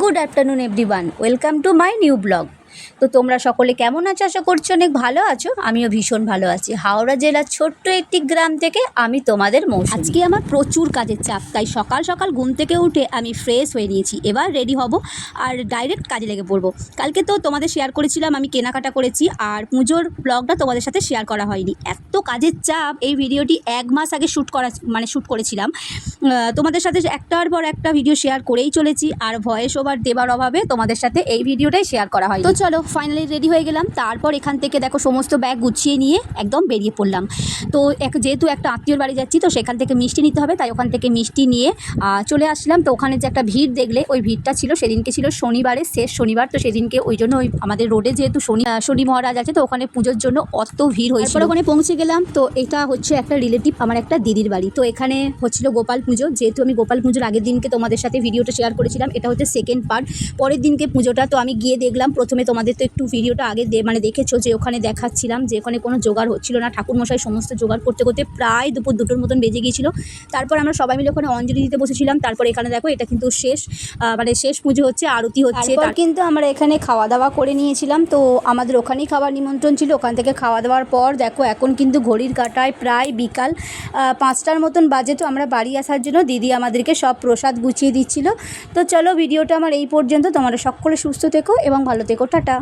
good afternoon everyone welcome to my new blog তো তোমরা সকলে কেমন আছো? আশা করছ অনেক ভালো আছো। আমিও ভীষণ ভালো আছি। হাওড়া জেলার ছোট্ট একটি গ্রাম থেকে আমি তোমাদের মৌসুমী। আজকে আমার প্রচুর কাজের চাপ, তাই সকাল সকাল ঘুম থেকে উঠে আমি ফ্রেশ হয়ে নিয়েছি। এবার রেডি হব আর ডাইরেক্ট কাজে লেগে পড়ব। কালকে তো তোমাদের শেয়ার করেছিলাম, আমি কেনাকাটা করেছি আর পুজোর ব্লগটা তোমাদের সাথে শেয়ার করা হয়নি। এত কাজের চাপ, এই ভিডিওটি এক মাস আগে শ্যুট করা মানে শ্যুট করেছিলাম। তোমাদের সাথে একটার পর একটা ভিডিও শেয়ার করেই চলেছি আর ভয়েস ওভার দেবার অভাবে তোমাদের সাথে এই ভিডিওটাই শেয়ার করা হয় তো চলো ফাইনালি রেডি হয়ে গেলাম। তারপর এখান থেকে দেখো সমস্ত ব্যাগ গুছিয়ে নিয়ে একদম বেরিয়ে পড়লাম। তো এক যেহেতু একটা আত্মীয়র বাড়ি যাচ্ছি, তো সেখান থেকে মিষ্টি নিতে হবে, তাই ওখান থেকে মিষ্টি নিয়ে চলে আসলাম। তো ওখানে যে একটা ভিড় দেখলে, ওই ভিড়টা ছিল। সেদিনকে ছিল শনিবারে শেষ শনিবার, তো সেদিনকে ওই জন্য ওই আমাদের রোডে যেহেতু শনি শনি মহারাজ আছে, তো ওখানে পুজোর জন্য অত ভিড় হয়েছিল। ওখানে পৌঁছে গেলাম। তো এটা হচ্ছে একটা রিলেটিভ আমার একটা দিদির বাড়ি। তো এখানে হচ্ছিল গোপাল পুজো। যেহেতু আমি গোপাল পুজোর আগের দিনকে তোমাদের সাথে ভিডিওটা শেয়ার করেছিলাম, এটা হচ্ছে সেকেন্ড পার্ট পরের দিনকে পুজোটা, তো আমি গিয়ে দেখলাম, প্রথমে তোমাদের তো একটু ভিডিওটা আগে দে- মানে দেখেছ যে ওখানে দেখাচ্ছিলাম যে ওখানে কোনো জোগাড় হচ্ছিল না। ঠাকুরমশাই সমস্ত জোগাড় করতে করতে প্রায় দুপুর দুটোর মতন বেজে গিয়েছিল। তারপর আমরা সবাই মিলে ওখানে অঞ্জলি দিতে বসেছিলাম। তারপর এখানে দেখো এটা কিন্তু শেষ মানে শেষ পুজো হচ্ছে আরতি হচ্ছে। তারপর কিন্তু আমরা এখানে খাওয়া দাওয়া করে নিয়েছিলাম। তো আমাদের ওখানেই খাবার নিমন্ত্রণ ছিল। ওখান থেকে খাওয়া দাওয়ার পর দেখো এখন কিন্তু ঘড়ির কাটায় প্রায় বিকাল পাঁচটার মতন বাজে। তো আমরা বাড়ি আসার জন্য দিদি আমাদেরকে সব প্রসাদ গুছিয়ে দিচ্ছিল। তো চলো ভিডিওটা আমার এই পর্যন্ত। তোমরা সকলে সুস্থ থেকো এবং ভালো থেকো। টাটা। టాటా